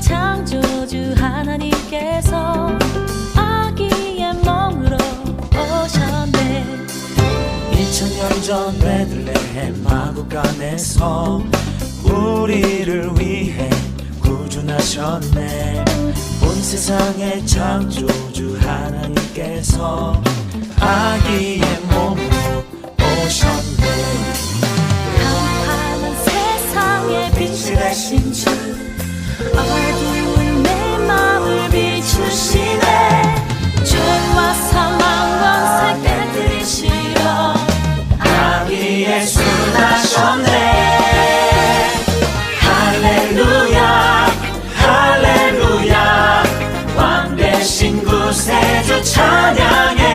창조주 하나님께서 아기의 몸으로 오셨네. 2000년 전 베들레헴 마구간에서 우리를 위해 구준하셨네. 온 세상의 창조주 하나님께서 아기 하신 주. 얼굴을 내 마음을 비추시네 죄와 사망과 살빼들이 싫어 아기 예수 나셨네. 할렐루야 할렐루야. 왕 대신 구세주 찬양